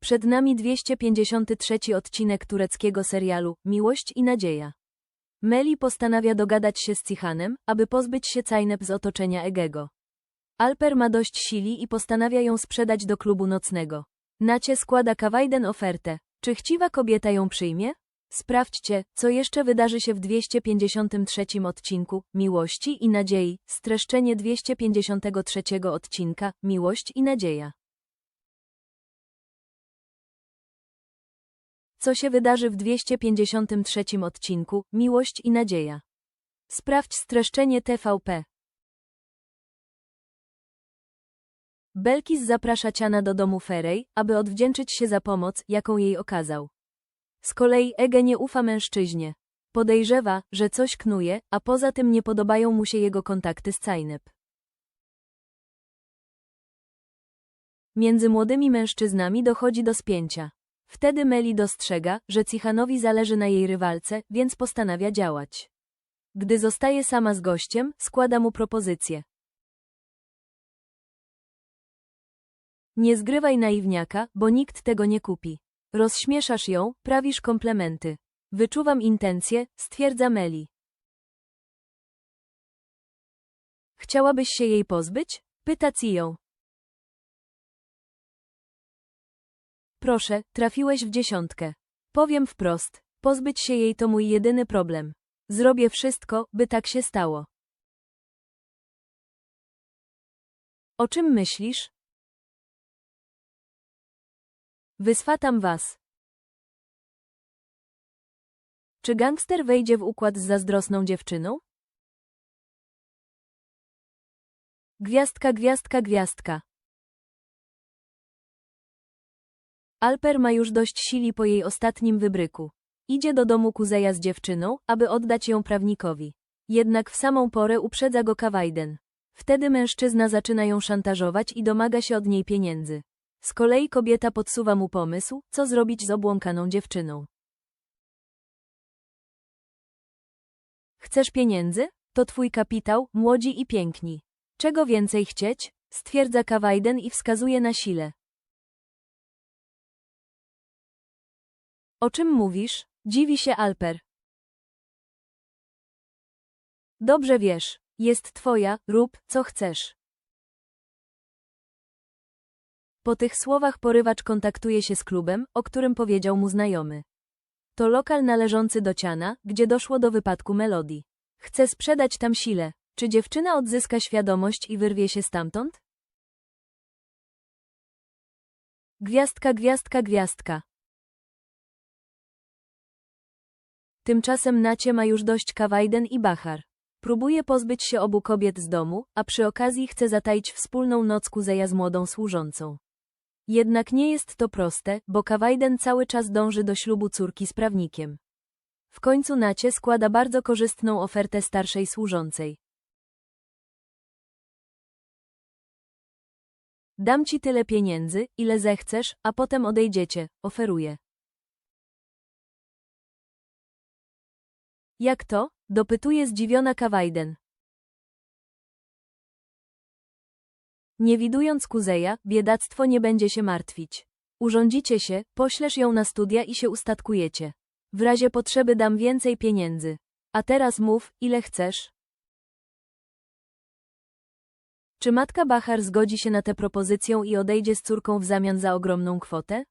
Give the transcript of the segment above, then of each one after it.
Przed nami 253 odcinek tureckiego serialu Miłość i Nadzieja. Meli postanawia dogadać się z Cihanem, aby pozbyć się Cajnep z otoczenia Egego. Alper ma dość sili i postanawia ją sprzedać do klubu nocnego. Nacie składa Kawajden ofertę. Czy chciwa kobieta ją przyjmie? Sprawdźcie, co jeszcze wydarzy się w 253 odcinku Miłości i Nadziei, streszczenie 253 odcinka Miłość i Nadzieja. Co się wydarzy w 253 odcinku Miłość i Nadzieja. Sprawdź streszczenie TVP. Belkis zaprasza Ciana do domu Ferej, aby odwdzięczyć się za pomoc, jaką jej okazał. Z kolei Ege nie ufa mężczyźnie. Podejrzewa, że coś knuje, a poza tym nie podobają mu się jego kontakty z Cajnep. Między młodymi mężczyznami dochodzi do spięcia. Wtedy Meli dostrzega, że Cichanowi zależy na jej rywalce, więc postanawia działać. Gdy zostaje sama z gościem, składa mu propozycję. Nie zgrywaj naiwniaka, bo nikt tego nie kupi. Rozśmieszasz ją, prawisz komplementy. Wyczuwam intencje, stwierdza Meli. Chciałabyś się jej pozbyć? Pyta Cio. Proszę, trafiłeś w dziesiątkę. Powiem wprost, pozbyć się jej to mój jedyny problem. Zrobię wszystko, by tak się stało. O czym myślisz? Wyswatam was. Czy gangster wejdzie w układ z zazdrosną dziewczyną? Gwiazdka, gwiazdka, gwiazdka. Alper ma już dość sili po jej ostatnim wybryku. Idzie do domu Kuzeja z dziewczyną, aby oddać ją prawnikowi. Jednak w samą porę uprzedza go Kawajden. Wtedy mężczyzna zaczyna ją szantażować i domaga się od niej pieniędzy. Z kolei kobieta podsuwa mu pomysł, co zrobić z obłąkaną dziewczyną. Chcesz pieniędzy? To twój kapitał, młodzi i piękni. Czego więcej chcieć? Stwierdza Kawajden i wskazuje na sile. O czym mówisz? Dziwi się Alper. Dobrze wiesz, jest twoja, rób, co chcesz. Po tych słowach porywacz kontaktuje się z klubem, o którym powiedział mu znajomy. To lokal należący do Ciana, gdzie doszło do wypadku Melodii. Chce sprzedać tam sile. Czy dziewczyna odzyska świadomość i wyrwie się stamtąd? Gwiazdka, gwiazdka, gwiazdka. Tymczasem Nacie ma już dość Kawajden i Bachar. Próbuje pozbyć się obu kobiet z domu, a przy okazji chce zataić wspólną noc Kuzeja z młodą służącą. Jednak nie jest to proste, bo Kawajden cały czas dąży do ślubu córki z prawnikiem. W końcu Nacie składa bardzo korzystną ofertę starszej służącej. Dam ci tyle pieniędzy, ile zechcesz, a potem odejdziecie, oferuje. Jak to? dopytuje zdziwiona Kawajden. Nie widując Kuzeja, biedactwo nie będzie się martwić. Urządzicie się, poślesz ją na studia i się ustatkujecie. W razie potrzeby dam więcej pieniędzy. A teraz mów, ile chcesz. Czy matka Bachar zgodzi się na tę propozycję i odejdzie z córką w zamian za ogromną kwotę?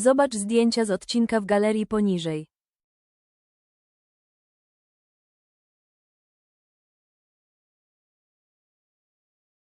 Zobacz zdjęcia z odcinka w galerii poniżej.